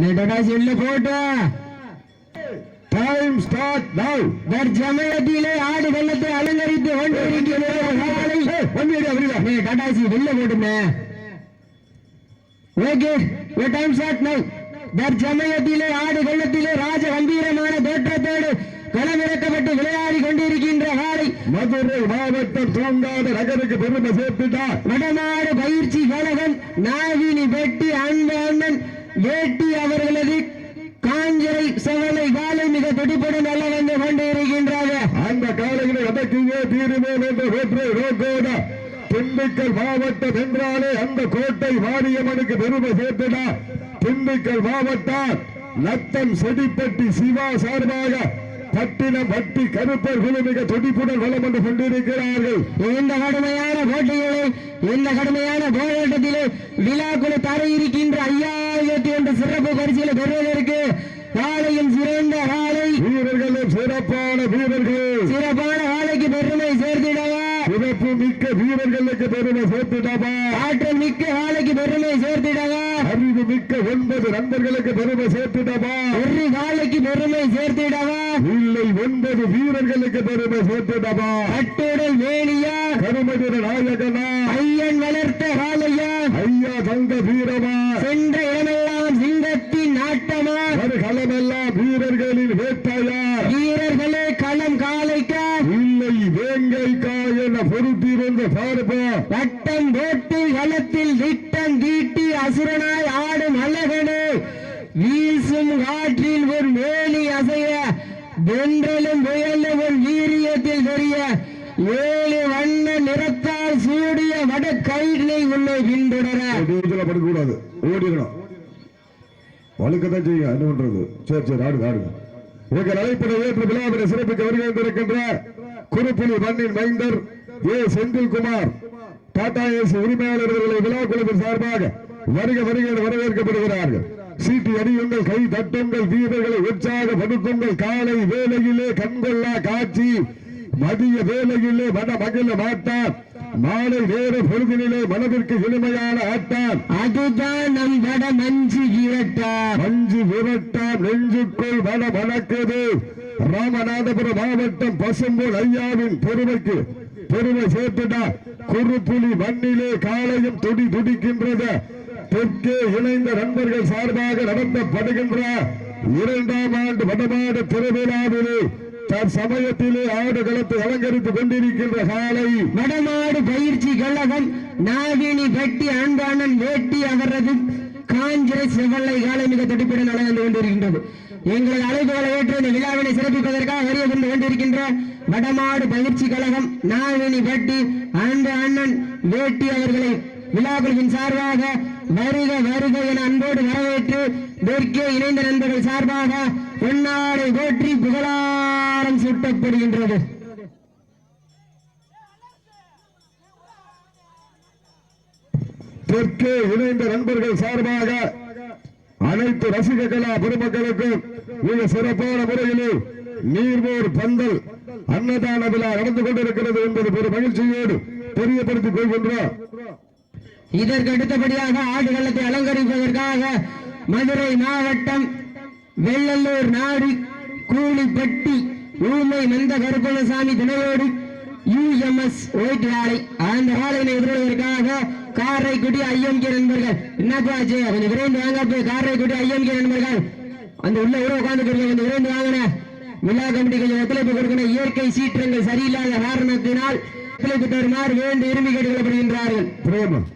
நெட்டடாசி உள்ள போட்டா time start now தற்சமயத்திலே ஆடு வெள்ளத்தை அலங்கரித்து நீ டாடாசி வெளில போட்டுமே. Okay your time start now. தற்சமயத்திலே ஆடு வெள்ளத்திலே ராஜ கம்பீரமான தோற்றத்தோடு களமிறக்கப்பட்டு விளையாடி கொண்டிருக்கின்ற காலை மதுரை மாவட்டம் தூங்காத நகருக்கு பெருமை சேர்த்துட்டார் வடநாடு பயிற்சி கழகம் நாகினி வெட்டி அன்பு அண்ணன் வேட்டி அவர்களது காஞ்சரை செவலை காலை மிக துடிப்புடன் நல்ல வந்து கொண்டிருக்கின்றார்கள் அந்த காலைகளை அடக்கியே தீருவேன் என்ற ஒற்றை ரோக்கோட திண்டுக்கல் மாவட்டம் என்றாலே அந்த கோட்டை மாரியம்மனுக்கு பெருமை சேர்த்துடா. திண்டுக்கல் மாவட்டம் நத்தம் செடிப்பட்டி சிவா சார்பாக பட்டினம் பட்டி கருப்பர் குழு மிக துடிப்புடன் வளம் வந்து கொண்டிருக்கிறார்கள். இந்த கடுமையான போட்டிகளை இந்த கடுமையான போராட்டத்திலே விழாக்குழு தர இருக்கின்ற ஐயாயிரத்தி ஒன்று சிறப்பு பரிசுகளை பெறுவதற்கு காலையும் சிறந்த காலை வீரர்களும் சிறப்பான வீரர்கள். சிறப்பான காலைக்கு பெருமை சேர்த்திடவா? சிறப்பு மிக்க வீரர்களுக்கு பெருமை சேர்த்துடாமா ஆற்றல் மிக்க காலைக்கு பெருமை சேர்த்திடவா? அறிவு மிக்க ஒன்பது நண்பர்களுக்கு பெருமை சேர்த்துடாமா ஒரு காலைக்கு பெருமை சேர்த்திடவா? இல்லை ஒன்பது வீரர்களுக்கு பெருமை சேர்த்துடாமா கட்டுடல் வேலியா? கருமதிர நாயகனா? ஐயன் வளர்த்த ஐயா தங்க வீரமா? சென்ற இடமெல்லாம் சிங்கத்தின் நாட்டமா? ஒரு களமெல்லாம் வீரர்களின் வேட்டையா? வீரர்களே களம் காலைக்கா? இல்லை வேங்கைக்கா என பொருத்திருந்த பார்ப்பா. வட்டம் போட்டு களத்தில் திட்டம் தீட்டி அசுரனாய் ஆடும் அழகனே. வீசும் காற்றில் ஒரு வேலி அசைய வென்றலும் புயலும் ஒரு வீரியத்தில் தெரிய ஏழு உள்ளே பின்தொடர இதுல படுக்கூடாது ஓடிடணும். வழுக்கத்தான் செய்யும். என்ன பண்றது? சரி சரி ஆடுங்க ஆடுங்க. எங்கள் ஏற்று சிறப்பிக்க வருகின்றிருக்கின்ற மண்ணின் மைந்தர் ஏ செந்தில்குமார். டாடா ஏசி உரிமையாளர்களை விழா குழுவின் சார்பாக வருக வருக வரவேற்கப்படுகிறார்கள். சீட்டி அடியுங்கள் கை தட்டுங்கள் வீரர்களை படுக்குங்கள். காலை வேலையிலே கண்கொள்ளா காட்சி மதிய வேலையிலே மன மகிழ மாட்டான் மாலை நேர பொழுதினிலே மனதிற்கு இனிமையான ஆட்டான். அதுதான் நம் வட மஞ்சு இரட்டா மஞ்சு விரட்டாம் நெஞ்சுக்குள் மன மணக்குது ராமநாதபுரம் மாவட்டம் பசும்பொன் ஐயாவின் பெருமைக்கு பெருமை சேர்த்துட்டா குறுப்புலி மண்ணிலே காலையும் துடி துடிக்கின்றது. தெற்கே இணைந்த நண்பர்கள் சார்பாக நடத்தப்படுகின்ற இரண்டாம் ஆண்டு வடமாடு திருவிழாவிலே தற்சமயத்திலே ஆடு களத்தை அலங்கரித்துக் கொண்டிருக்கின்ற காலை வடமாடு பயிற்சி கழகம் நாகினி வெட்டி அன்பானன் வேட்டி அவரது காஞ்சிரை செவ்வள்ளை காலை மிக துடிப்புடன் நடந்து கொண்டிருக்கின்றது. எங்களது அழைப்புகளை ஏற்று இந்த விழாவினை சிறப்பிப்பதற்காக வருகை கொண்டு கொண்டிருக்கின்ற வடமாடு பயிற்சி கழகம் நாகினி வெட்டி அன்பு அண்ணன் வேட்டி அவர்களை விழாக்குழுவின் சார்பாக வருக வருக என அன்போடு வரவேற்று தெற்கே இணைந்த நண்பர்கள் சார்பாக பொன்னாடை போற்றி புகழாரம் சூட்டப்படுகின்றது. தெற்கே இணைந்த நண்பர்கள் சார்பாக அனைத்து ரசிக கலா பொதுமக்களுக்கும் மிக சிறப்பான முறையிலே நீர்மோர் பந்தல் அன்னதான விழா நடந்து கொண்டிருக்கிறது என்பது ஒரு மகிழ்ச்சியோடு தெரியப்படுத்திக் கொள்கின்றோம். இதற்கு அடுத்தபடியாக ஆடுகளத்தை அலங்கரிப்பதற்காக மதுரை மாவட்டம் வெள்ளல்லூர் நாடு கூலிப்பட்டி ஊமை நந்த கருப்பணசாமி தினையோடு யுஎம்எஸ் ஒயிட் ஆலை அந்த ஆலையினை எதிர்கொள்வதற்காக காரைக்குடி ஐஎம்கே நண்பர்கள். என்னப்பா ஆச்சு? கொஞ்சம் விரைந்து வாங்க போய் காரைக்குடி ஐஎம்கே நண்பர்கள். அந்த உள்ள உறவு உட்கார்ந்து கொஞ்சம் விரைந்து வாங்கின விழா கமிட்டி கொஞ்சம் ஒத்துழைப்பு கொடுக்கணும். இயற்கை சீற்றங்கள் சரியில்லாத காரணத்தினால் ஒத்துழைப்பு தருமாறு வேண்டு விரும்பி கேட்டுக்கொள்ளப்படுகின்றார்கள். பிரேமம்.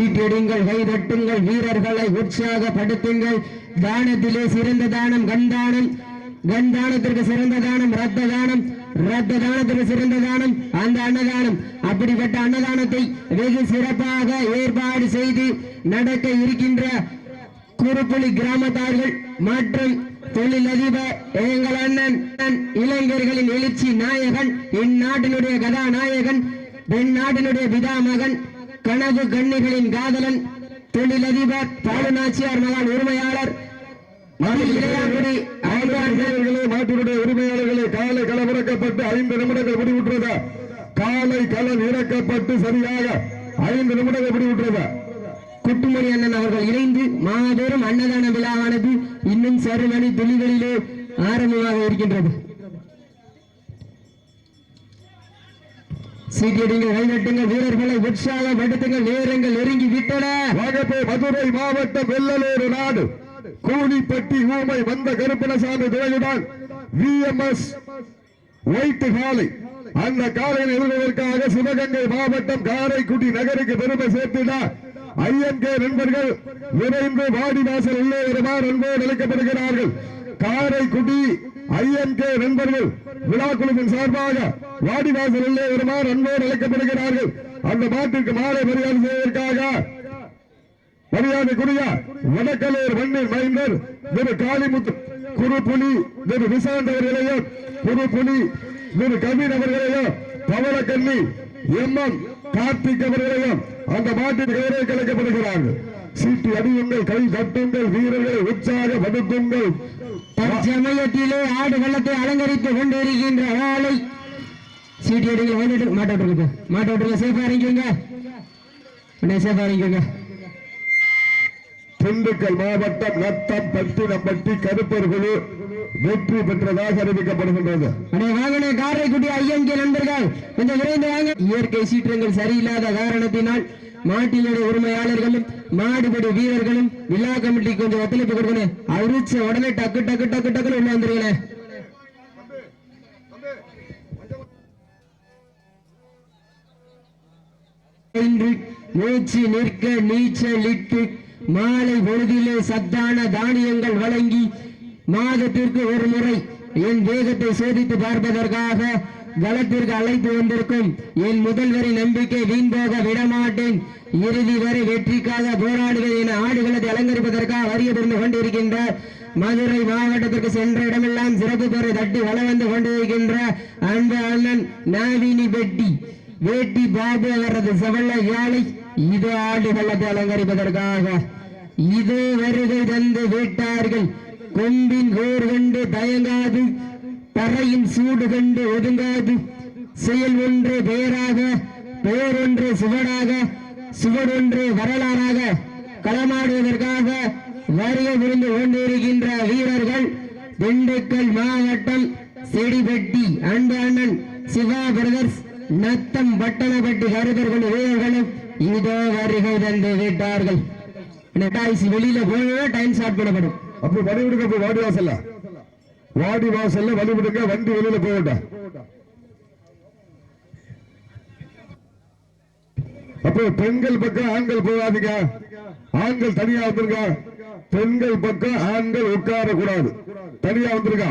சீட்டெடுங்கள் கைதட்டுங்கள் வீரர்களை உற்சாகப்படுத்துங்கள். தானத்திலே சிறந்த தானம் கண்தானம். கண்தானத்திற்கு சிறந்த தானம் ரத்த தானம். ரத்த தானத்திற்கு சிறந்த தானம் அந்த அன்னதானம். அப்படிப்பட்ட அன்னதானத்தை வெகு சிறப்பாக ஏற்பாடு செய்து நடக்க இருக்கின்ற குறுப்புலி கிராமத்தார்கள் மற்றும் தொழிலதிபர் எங்கள் அண்ணன் இளைஞர்களின் எழுச்சி நாயகன் இந்நாட்டினுடைய கதாநாயகன் பெண் நாட்டினுடைய பிதாமகன் கனவு கண்ணிகளின் காதலன் தொழிலதிபர் பாலுநாச்சியார் மகான் உரிமையாளர் மாட்டினுடைய உரிமையாளர்களே காலை களம் இறக்கப்பட்டு ஐந்து நிமிடங்கள் முடிவுற்றது. காலை களம் இறக்கப்பட்டு சரியாக ஐந்து நிமிடங்கள் முடிவுற்றது. குட்டுமணி அண்ணன் அவர்கள் இணைந்து மாபெரும் அன்னதான விழாவானது இன்னும் சருமணி துளிகளிலே ஆரம்பமாக இருக்கின்றது. சீட்டியடிங்கள் கைநட்டுங்கள் வீரர்களை உற்சாகம் எடுத்துங்கள் நேரங்கள் நெருங்கி விட்டன வாகப்பே மதுரை மாவட்டம் வெள்ளலூர் நாடு. கூலிப்பட்டி ஊமை வந்த கருப்பணசாமி துறையுடன் விஎம்எஸ் ஒயிட் காலை அந்த காலையில் எதிர்வதற்காக சிவகங்கை மாவட்டம் காரைக்குடி நகருக்கு பெருமை சேர்த்திட ஐஎன்கே நண்பர்கள் விரைந்து வாடிவாசல் உள்ளே வருமாறு அன்போடு அழைக்கப்படுகிறார்கள் காரைக்குடி ஐஎன்கே நண்பர்கள் விழா குழுவின் சார்பாக வாடிவாசல் உள்ளே வருமாறு அன்போடு அழைக்கப்படுகிறார்கள். அந்த மாட்டிற்கு மாலை மரியாதை செய்வதற்காக மரியாதைக்குரிய வடக்கலூர் மண்ணின் மைந்தர் திரு காளிமுத்து குருப்புலி திரு விசாந்த் அவர்களையும் புலி திரு கவின் அவர்களையும் பவளக்கண்ணி எம் எம் கார்த்திக் அவர்களையும் அந்த மாட்டின் கயிறை கலைக்கப்படுகிறார்கள் சீட்டு அடியுங்கள் கை தட்டுங்கள் வீரர்களை உற்சாகப்படுத்துங்கள் தற்சமயத்திலே ஆடு வெள்ளத்தை அலங்கரித்துக் கொண்டிருக்கின்ற ஆளை சீட்டியடிகள் கைநட்டு மாட்ட விட்டுருங்க மாட்ட விட்டுருங்க சேஃபா இறங்கிங்க உடனே சேஃபா இறங்கிங்க திண்டுக்கல் மாவட்டம் நத்தம் பட்டினப்பட்டி கருப்பர் குழு வெற்றி பெற்றதாக அறிவிக்கப்படுகின்றது. அடே வாங்கின காரைக்குடி ஐஎம்கே நண்பர்கள் கொஞ்சம் விரைந்து வாங்க. இயற்கை சீற்றங்கள் சரியில்லாத காரணத்தினால் மாட்டினுடைய உரிமையாளர்களும் மாடுபடி வீரர்களும் விழா கமிட்டி கொஞ்சம் ஒத்துழைப்பு கொடுக்கணும். அரிச்ச உடனே டக்கு டக்கு டக்கு டக்குன்னு உள்ள வந்துருங்களேன் என்று மூச்சு நிற்க நீச்சலிட்டு மாலை பொழுதிலே சத்தான தானியங்கள் வழங்கி மாதத்திற்கு ஒரு முறை என் வேகத்தை சோதித்து பார்ப்பதற்காக களத்திற்கு அழைத்து வந்திருக்கும் என் முதல்வரின் நம்பிக்கை வீண் போக விடமாட்டேன். இறுதி வரை வெற்றிக்காக போராடுவேன் என ஆடுகளத்தை அலங்கரிப்பதற்காக வரிய புரிந்து கொண்டிருக்கின்ற மதுரை மாவட்டத்திற்கு சென்ற இடமெல்லாம் சிறப்பு பெற தட்டி வள வந்து கொண்டிருக்கின்ற அன்பு அண்ணன் நாவினி பெட்டி. வேட்டி பாபு அவரது செவல்ல யாழை இது ஆண்டு வெள்ளத்தை அலங்கரிப்பதற்காக. இது வருகை தந்து வீட்டார்கள் கொம்பின் வேர் கண்டு தயங்காது தரையின் சூடு கண்டு ஒதுங்காது. செயல் ஒன்று பெயராக பெயர் ஒன்று சுவடாக சுவடொன்று வரலாறாக களமாடுவதற்காக வருகை புரிந்து கொண்டிருக்கின்ற வீரர்கள் திண்டுக்கல் மாவட்டம் செடிபட்டி அன்பு அண்ணன் சிவா பிரதர்ஸ். நத்தம் பட்டணப்பட்டி கருதர்கள் வீரர்களும் இதோ வருகை தந்து விட்டார்கள் வெளியில போகவே டைம் ஸ்டார்ட் பண்ணப்படும் அப்படி வழி விடுக்க அப்போ வாடி வாசல்ல. வாடி வாசல்ல வழி விடுக்க வண்டி வெளியில போகட்டும். அப்போ பெண்கள் பக்கம் ஆண்கள் போகாதீங்க. ஆண்கள் தனியா வந்துருங்க. பெண்கள் பக்கம் ஆண்கள் உட்கார கூடாது தனியா வந்துருங்க.